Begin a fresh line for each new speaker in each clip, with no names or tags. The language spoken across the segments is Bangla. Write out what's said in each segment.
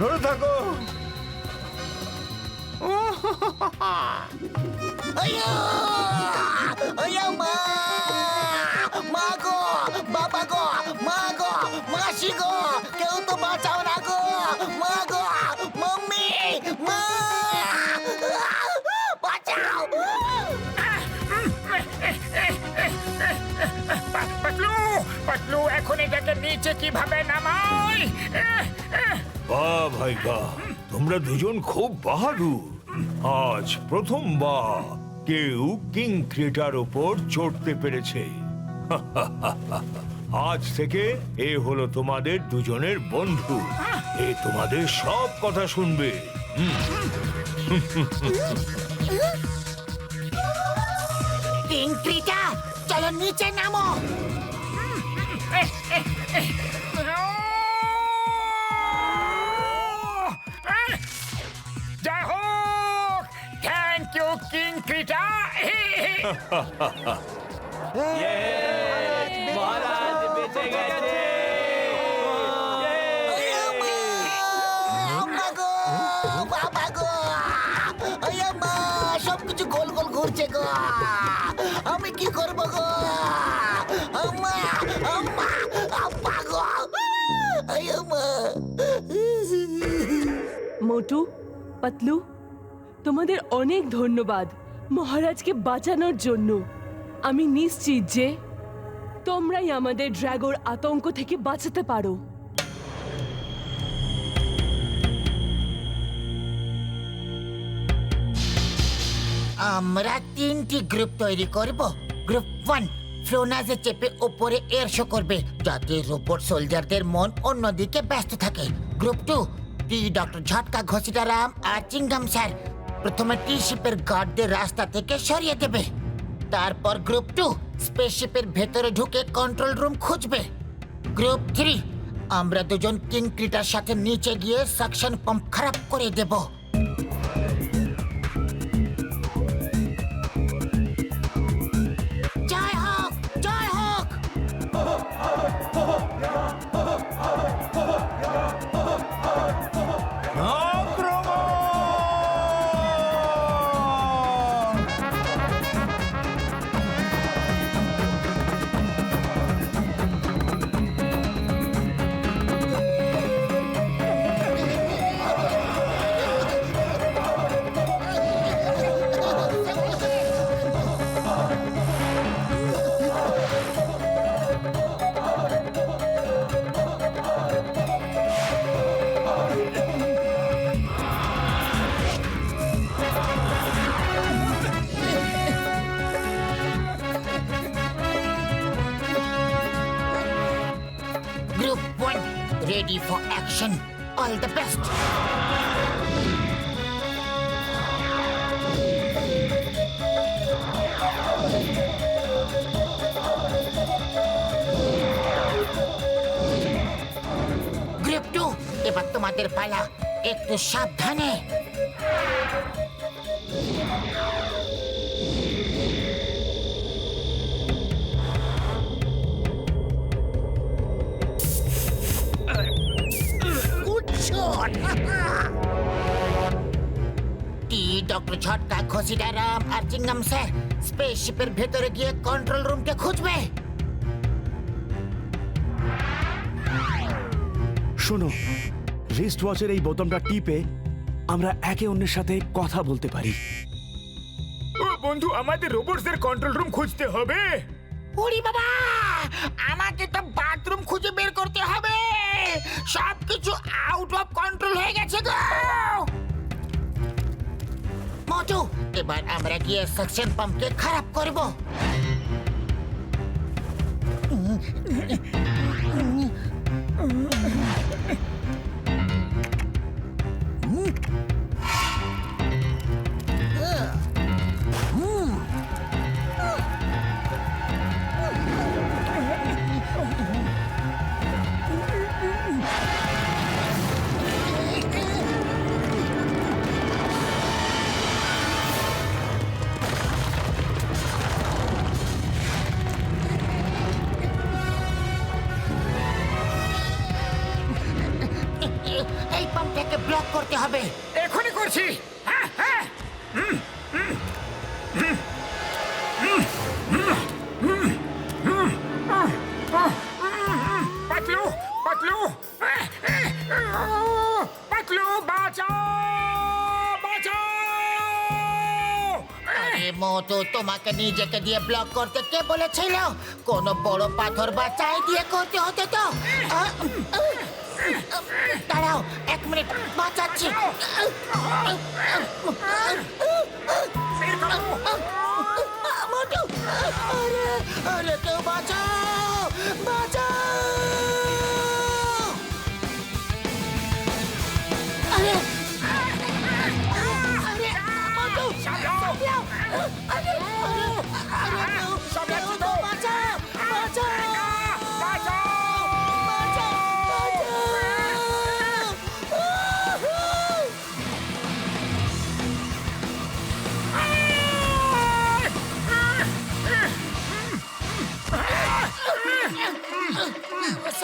ধরে থাকো
আইয়া! আইয়া মা! মা গো! বাবা গো! মা গো! মাসি গো! কেউ তো বাঁচাও না গো! মা গো! মাম্মি! মা! বাঁচাও!
পাতলু পাতলু এখন এটাকে নিচে কীভাবে নামাই
বাহ ভাই বাহ। তোমরা দুজন খুব বাহাদুর। আজ প্রথমবার কেউ কিং ক্রেটার ওপর চড়তে পেরেছে। আজ থেকে এ হলো তোমাদের দুজনের বন্ধু। এ তোমাদের সব কথা শুনবে।
পিঙ্করিটা চলো নিচে নামো। আইয়া মা! মা গো! বাবা গো! আইয়া মা! সবকিছু গোল গোল ঘুরছে গো আমি কি করব গো আম্মা আম্মা গো আইয়া
মোটু, পাতলু, তোমাদের অনেক ধন্যবাদ মহারাজকে বাঁচানোর জন্য। আমি নিশ্চিত যে তোমরাই আমাদের ড্রাগোর আতঙ্ক থেকে বাঁচাতে পারো।
আমরা তিনটি গ্রুপ তৈরি করব। গ্রুপ ওয়ান ফ্লোনাজে চেপে ওপরে এয়ার শো করবে, যাতে রোবট সোলজারদের মন অন্যদিকে ব্যস্ত থাকে। গ্রুপ টু টি ডক্টর ঝটকা ঘসিটারাম আর চিঙ্গাম স্যার প্রথমে টি শিপের গার্ডদের রাস্তা থেকে সরিয়ে দেবে। তারপর গ্রুপ টু স্পেসশিপের ভেতরে ঢুকে কন্ট্রোল রুম খুঁজবে। গ্রুপ থ্রি, আমরা দুজন কিং ক্রিটার সাথে নিচে গিয়ে সাকশন পাম্প খারাপ করে দেবো। ready for action. All the best. Group two এবার তোমাদের পালা একটু সাবধানে ঝটকা ঘসিডারাম আর চিংগাম স্যার স্পেসশিপের ভেতরে গিয়ে কন্ট্রোল রুমকে খুঁজবে।
শোনো রিস্ট ওয়াচের এই বোতামটা টিপে আমরা একে অন্যের সাথে কথা বলতে পারি।
ও বন্ধু আমাদের রোবটসদের কন্ট্রোল রুম খুঁজতে হবে।
ওরে বাবা আমাকে তো বাথরুম খুঁজে বের করতে হবে। সবকিছু আউট অফ কন্ট্রোল হয়ে গেছে। এবার আমরা গিয়ে সাকশন পাম্পকে খারাপ করব। এই করতে হবে
এখনই করছি হ্যাঁ হ্যাঁ পাতলু পাতলু পাতলু বাঁচাও বাঁচাও
আরে মোটু তোমাকে নিজেকে দিয়ে ব্লক করতে কে বলেছিল কোন বড় পাথর বা চাই দিয়ে করতে হতো তো আহ, দাঁড়াও এক মিনিট বাঁচাচ্ছি।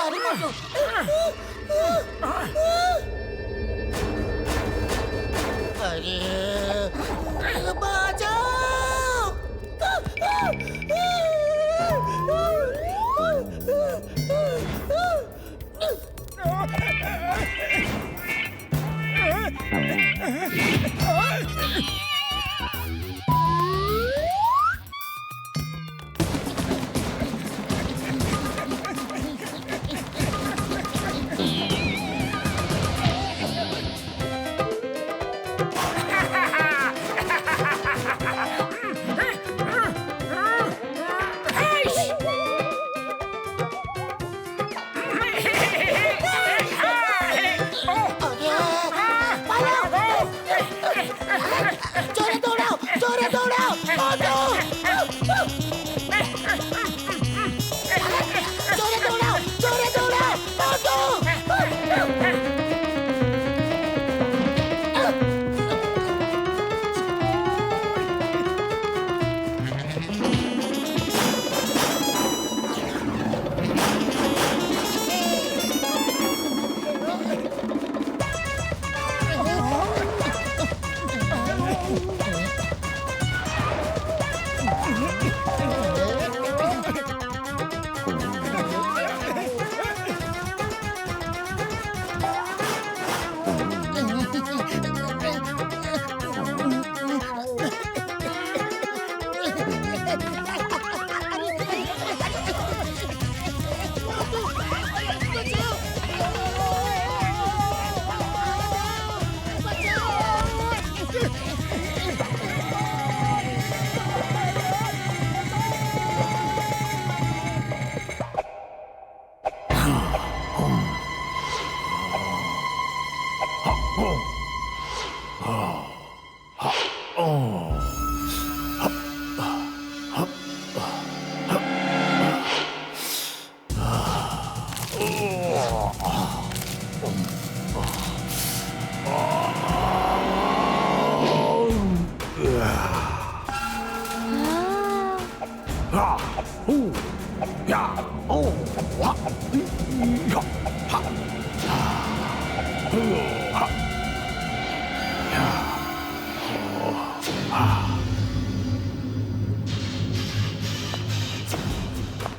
সরি মোটু আরে বাঁচাও জোরে দৌড়াও জোরে দৌড়াও মোটু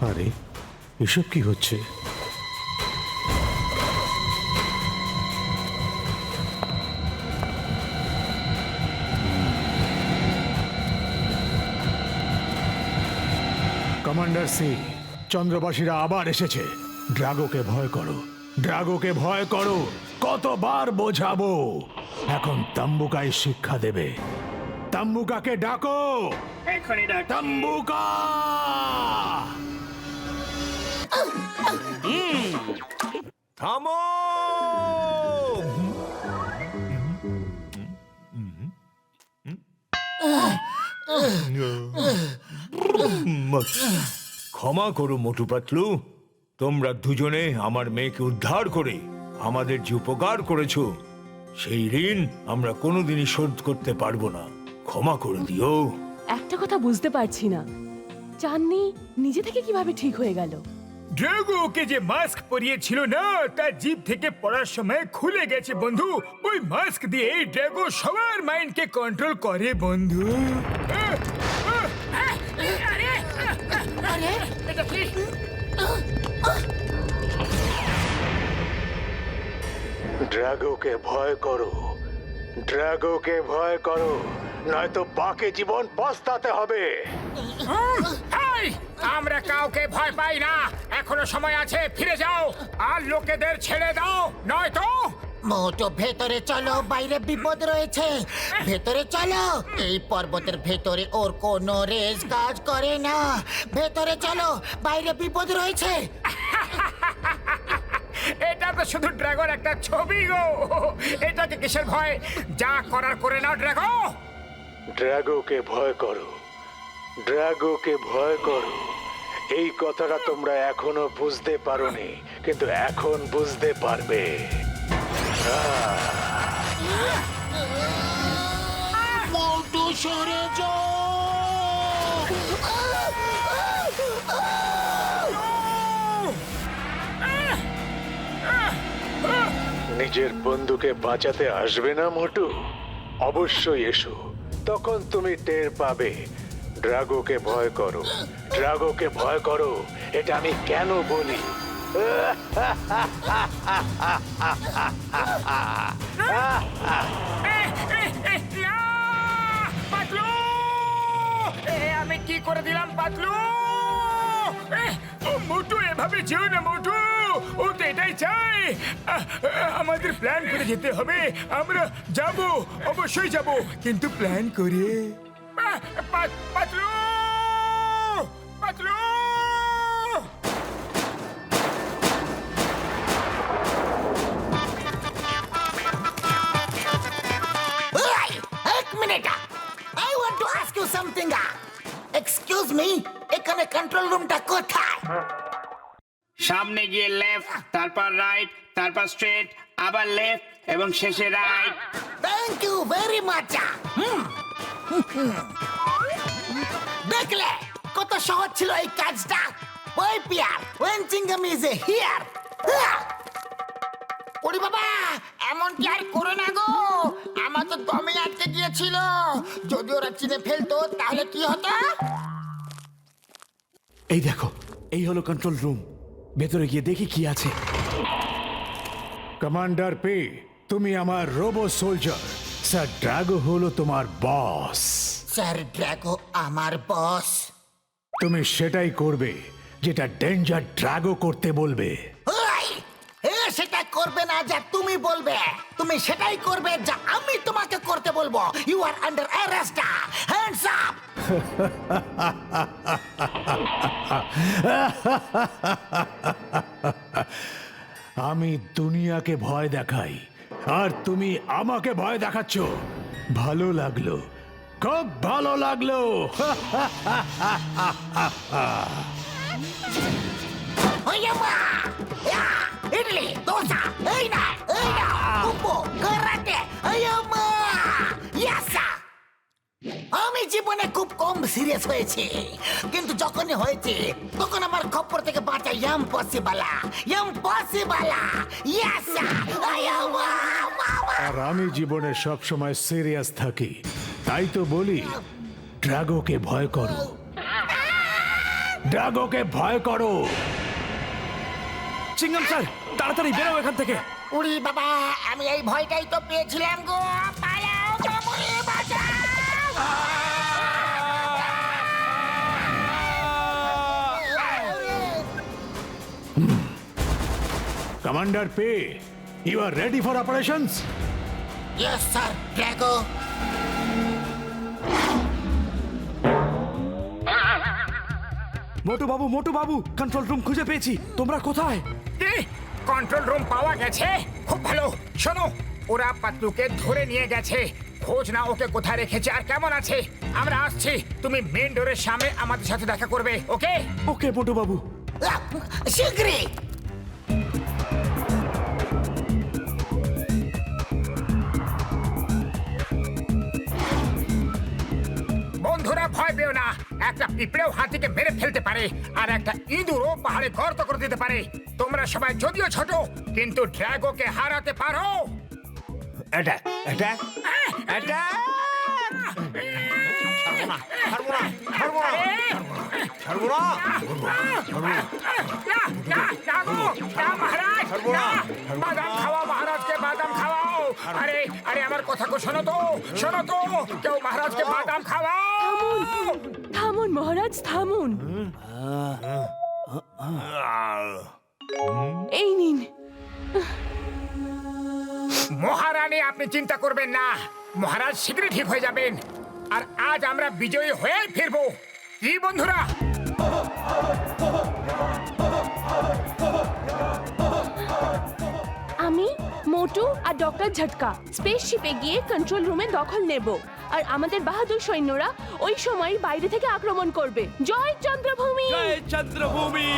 আরে, এসব কি হচ্ছে?
কমান্ডার সি চন্দ্রবাসীরা আবার এসেছে। ড্রাগোকে ভয় করো। ড্রাগোকে ভয় করো। কতবার বোঝাবো। এখন তাম্বুকাই শিক্ষা দেবে। তাম্বুকাকে ডাকো।
এখনই ডাক।
তাম্বুকা!
থামো! ক্ষমা করো মোটু পাতলু। তোমরা দুজনে আমার মেয়েকে উদ্ধার করে আমাদের যে উপকার করেছ সেই ঋণ আমরা কোনোদিনই শোধ করতে পারব না। ক্ষমা করে দিও।
একটা কথা বুঝতে পারছি না। চাননি নিজে থেকে কীভাবে ঠিক হয়ে গেল?
ড্রাগো ওকে যে মাস্ক পরিয়েছিল না তার জিভ থেকে পড়ার সময় খুলে গেছে বন্ধু। ওই মাস্ক দিয়ে ড্রাগো সবার মাইন্ডকে কন্ট্রোল করে বন্ধু। আহ, আহ, এটা কি?
ড্রাগোকে ভয় করো। ড্রাগোকে ভয় করো। নয়তো বাকি জীবন পস্তাতে হবে।
আমরা কাউকে ভয় পাই না। এখনও সময় আছে ফিরে যাও। আর লোকেদের ছেড়ে দাও নয়তো।
মোটো ভেতরে চলো বাইরে বিপদ রয়েছে। ভেতরে চলো এই পর্বতের ভেতরে ওর কোনো রেস কাজ করে না। ভেতরে চলো বাইরে বিপদ রয়েছে।
এটা তো শুধু ড্রাগন একটা ছবি গো। এটাকে কিসের ভয়? যা করার করে নাও ড্রাগো
ড্রাগোকে ভয় করো। ড্রাগোকে ভয় করো। এই কথাটা তোমরা এখনও বুঝতে পারোনি, কিন্তু এখন বুঝতে পারবে। নিজের বন্ধুকে বাঁচাতে আসবে না, মোটু? অবশ্যই এসো। তখন তুমি টের পাবে। ড্রাগোকে ভয় করো। ড্রাগোকে ভয় করো। এটা আমি কেন বলি?
আমি কি করে দিলাম, পাতলু? মোটু, এভাবে যেও না মোটু। ও তো এটাই চাই আমাদের প্ল্যান করে যেতে হবে। আমরা যাব, অবশ্যই যাব। কিন্তু প্ল্যান করে Patlu! Patlu!
Minute. I want to ask you something excuse me এখানে কন্ট্রোল রুমটা কোথায়?
সামনে গিয়ে লেফট তারপর রাইট তারপর স্ট্রেট আবার লেফট এবং শেষে right
thank you very much দেখলে কত সহজ ছিল এই কাজটা। ওই pier when chewing gum is a here. ওরে বাবা এমন কি আর করো না গো। আমার তো দমে আটকে গিয়েছিল। যদি ওরা চিনে ফেলতো তাহলে কি হতো?
এই দেখো এই হলো কন্ট্রোল রুম ভেতরে গিয়ে দেখি কি আছে।
কমান্ডার পে তুমি আমার রোবো সোলজার স্যার ড্রাগো হলো তোমার বস
স্যার ড্রাগো আমার বস
তুমি সেটাই করবে যেটা ডেঞ্জার ড্রাগো করতে বলবে।
সেটা করবে না যা তুমি বলবে। তুমি সেটাই করবে যা আমি তোমাকে করতে বলব। You are under arrest hands up
আমি দুনিয়াকে ভয় দেখাই আর তুমি আমাকে ভয় দেখাচ্ছ। ভালো লাগল খুব ভালো লাগল।
ইডলি দোসা। জীবনে খুব কম সিরিয়াস হয়েছে। কিন্তু যখনই হয়েছে তখন আমার খপ্পর থেকে বাঁচা impossible impossible yes
আর আমি জীবনে সব সময় সিরিয়াস থাকি। তাই তো বলি ড্রাগোকে ভয় করো। ড্রাগোকে ভয় করো।
চিঙ্গম স্যার তাড়াতাড়ি বেরো এখান থেকে।
উড়ি বাবা আমি এই ভয়টাই তো পেয়েছিলাম গো। পালাও বাবুরে
commander P you are ready for operations
yes sir Drago
Motu babu Motu babu control room খুঁজে পেয়েছি। তোমরা কোথায়?
কন্ট্রোল রুম পাওয়া গেছে। খুব ভালো। শোনো ওরা পাতলুকে ধরে নিয়ে গেছে। খোঁজ না ওকে কোথায় রেখেছে আর কেমন আছে। আমরা আসছি। তুমি মেন ডোরের সামনে আমাদের সাথে দেখা করবে ওকে?
ওকে মোটু বাবু।
শীঘ্রই।
একটা পিঁপড়েও হাতিকে মেরে ফেলতে পারে আর একটা ইঁদুরও পাহাড়ে গর্ত করে দিতে পারে। তোমরা সবাই যদিও ছোট কিন্তু ড্রাগোকে হারাতে পারো।
ছাড়বো না
না, না না, না। বাদাম মহারাজকে বাদাম খাওয়াও। আরে আরে আমার কথা কো শোনো তো শোনো তো কেউ মহারাজকে বাদাম খাওয়াও।
থামুন। মহারাজ থামুন। এই নিন।
মহারানী আপনি চিন্তা করবেন না। মহারাজ শীঘ্রই ঠিক হয়ে যাবেন। আর আজ আমরা বিজয়ী হয়ে ফিরবো। কি বন্ধুরা?
আমি মোটু আর ডক্টর ঝটকা। স্পেসশিপে গিয়ে কন্ট্রোল রুমে দখল নেব। আর আমাদের বাহাদুর সৈন্যরা ওই সময় বাইরে থেকে আক্রমণ করবে। জয় চন্দ্রভূমি!
জয় চন্দ্রভূমি!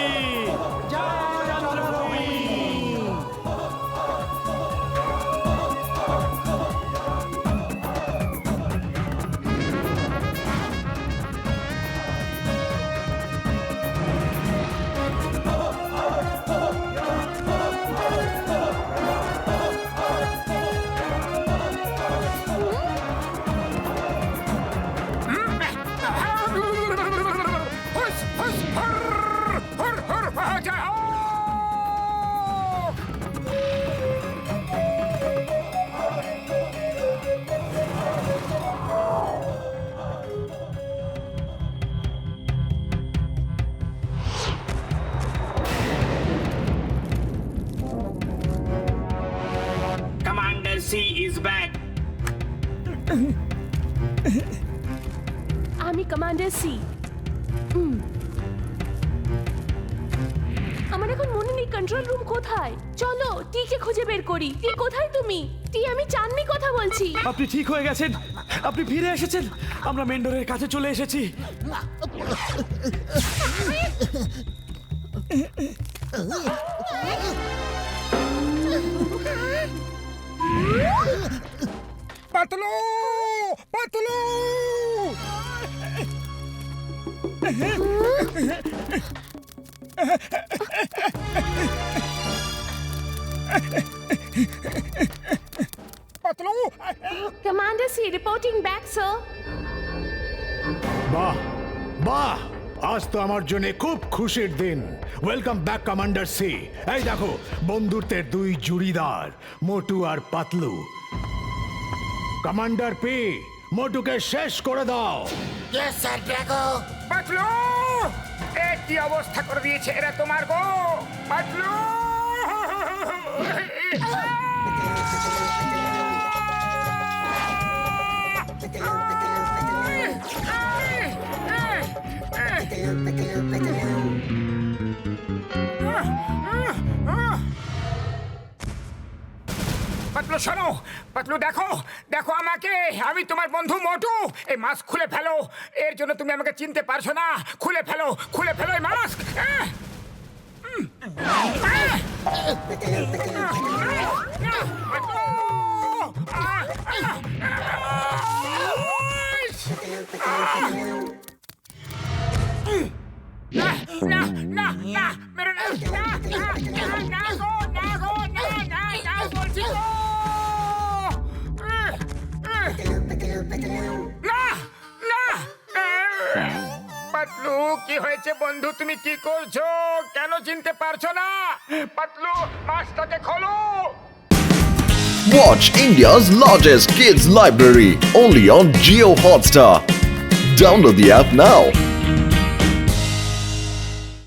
আমি কমান্ডার সি আমার এখন মনে নেই কন্ট্রোল রুম কোথায়। চলো টিকে খুঁজে বের করি। টি কোথায় তুমি? টি আমি চাঁদনি কথা বলছি।
আপনি ঠিক হয়ে গেছেন। আপনি ফিরে এসেছেন। আমরা মেন্ডরের কাছে চলে এসেছি।
Patlu! Patlu
commander C reporting back sir
বাহ বাহ আজ তো আমার জন্য খুব খুশির দিন ওয়েলকাম ব্যাক কমান্ডার সি এই দেখো বন্ধুত্বের দুই জুড়িদার মোটু আর পাতলু কমান্ডার পি মোটুকে শেষ করে দাও
ইয়েস স্যার ড্রাগো
পাতলু এ কি অবস্থা করে দিয়েছে এরা তোমার গো পাতলু পাতলু শোনো, পাতলু দেখো দেখো আমাকে। আমি তোমার বন্ধু মোটু। এই মাস্ক খুলে ফেলো। এর জন্য তুমি আমাকে চিনতে পারছ না। খুলে ফেলো খুলে ফেলো এই মাস্ক। পাতলু হয়েছে বন্ধু তুমি কি করছ কেন চিনতে পারছ না পাতলু মাছটাকে খোলো
Watch India's largest kids library only on Geo Hotstar. Download the app now.